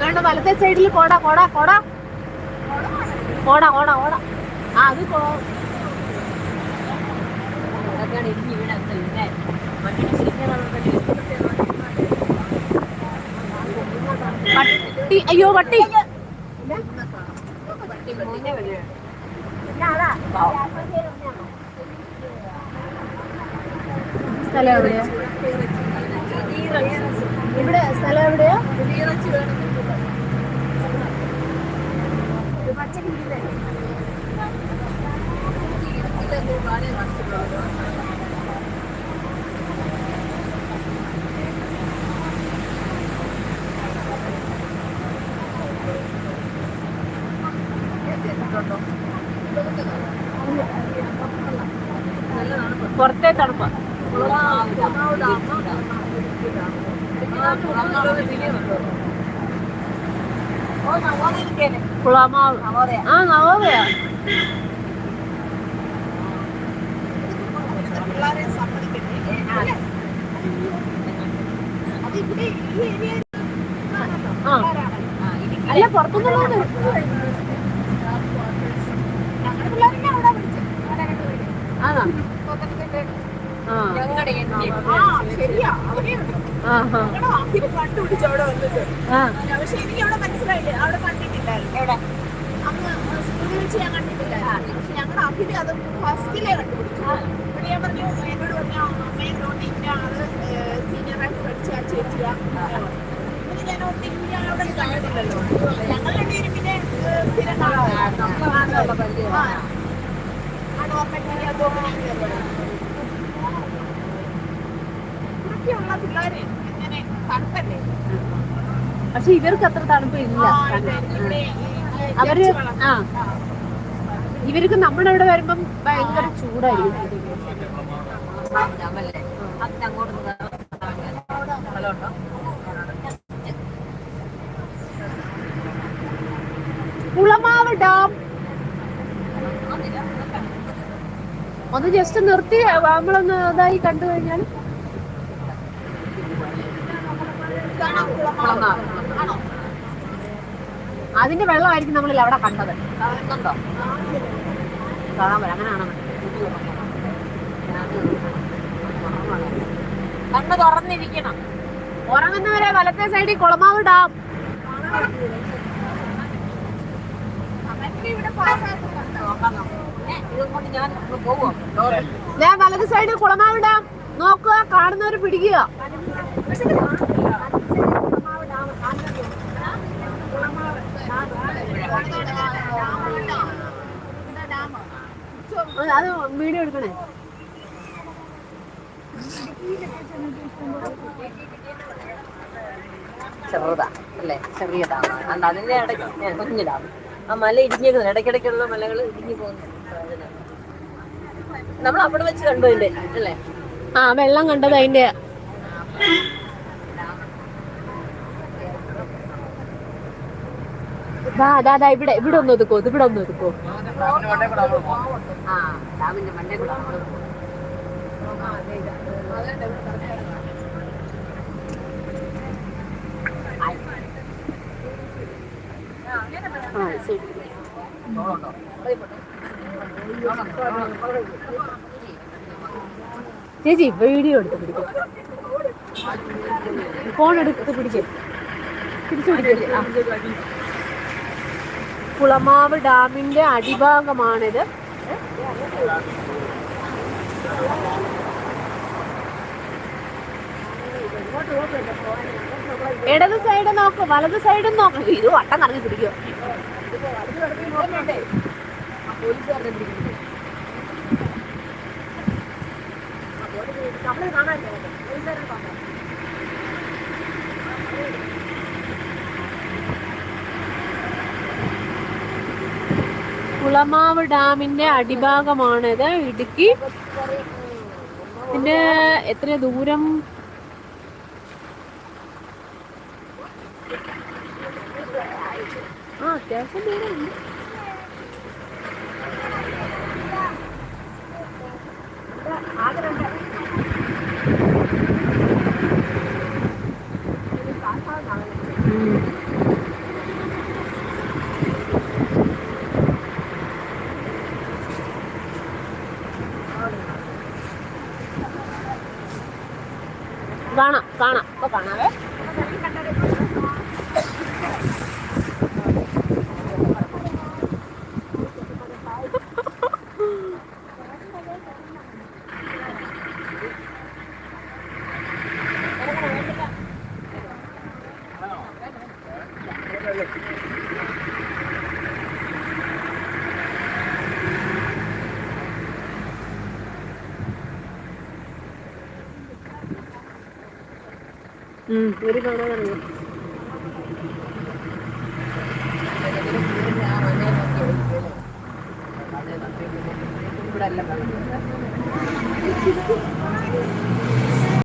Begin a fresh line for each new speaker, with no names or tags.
വേണ്ട വലത്തെ സൈഡിൽ കോട കോട കോട. കോട കോട കോട. ആ അത് കോ പട്ടി അയ്യോ പട്ടി സ്ഥലം എവിടെയാ? ഇവിടെ സ്ഥലം എവിടെയാ? പുറത്തെ തണുപ്പ. കുളമാവ് ആ നവോദയാ അല്ല പുറത്തുനിന്നുള്ള ആണോ ആ
ഞങ്ങളുടെ
ആ ആ
കണ്ടുപിടിച്ചു അവിടെ വന്നിട്ട്
ആ
എനിക്ക് അവിടെ അവിടെ കണ്ടിട്ടില്ലായിരുന്നു ഞാൻ ഞങ്ങളുടെ അപ്പോൾ ഞാൻ പറഞ്ഞു പിന്നെ അവിടെ കണ്ടിട്ടില്ലല്ലോ ആ ഇവിടെയൊക്കെയുള്ള പിള്ളേര് ഇങ്ങനെ തണുപ്പല്ലേ?
പക്ഷെ ഇവർക്ക് അത്ര തണുപ്പ് ഇല്ല.
അവർ
ആ. ഇവർക്ക് നമ്മുടെ ഇവിടെ വരുമ്പം ഭയങ്കര ചൂടായിരിക്കും. കുളമാവ് ഡാം. ഒന്ന് ജസ്റ്റ് നിർത്തി നമ്മളൊന്ന് ഇതായി കണ്ടു കഴിഞ്ഞാൽ അതിന്റെ വെള്ളമായിരിക്കും നമ്മളിൽ അവിടെ കണ്ടത്.
കണ്ടോ?
കാണാൻ പറ്റും അങ്ങനെയാണോ
കണ്ണ് തുറന്നിരിക്കണം.
ഉറങ്ങുന്നവരെ വലത്തെ സൈഡിൽ കുളമാവ് ഡാം
ഞാൻ
വലത് സൈഡിൽ കുളമാവ് ഡാം നോക്കുക കാണുന്നവർ പിടിക്കുക. അത് വീഡിയോ എടുക്കണേ.
ചെറുതാ അല്ലേ? ചെറിയ ഡാം അണ്ട് അതിന്റെ ഇടയ്ക്ക് കുഞ്ഞു ഡാം ആ മല ഇടിഞ്ഞേക്കുന്നത് ഇടയ്ക്കിടയ്ക്കുള്ള മലകൾ ഇടിഞ്ഞു പോകുന്നു നമ്മൾ അവിടെ വെച്ച് കണ്ടു അതിന്റെ അല്ലേ?
ആ വെള്ളം കണ്ടത് അതിന്റെ. ദാ ഇവിടെ ഇവിടെ ഒന്ന് ഒതുക്കോ ഇവിടെ ഒന്ന് ഒതുക്കോ.
ആ
ചേച്ചി വീഡിയോ എടുത്ത് പിടിക്കും. ഫോൺ എടുത്ത് പിടിക്കും. തിരിച്ചു പിടിക്കും. ആ. കുളമാവ് ഡാമിന്റെ അടിഭാഗമാണിത്. ഇടത് സൈഡ് നോക്ക് വലത് സൈഡും നോക്ക്. ഇത് വട്ടം കറങ്ങി പിടിക്കും കുളമാവ് ഡാമിന്റെ അടിഭാഗമാണിത് ഇടുക്കി. ഇതിന്റെ എത്ര ദൂരം? ആ അത്യാവശ്യം ദൂരം ആഗ്രഹം
കാണാം കാണാം. ഇപ്പൊ കാണാവേ ഒരു തവണ ഇറങ്ങി
ഇവിടെ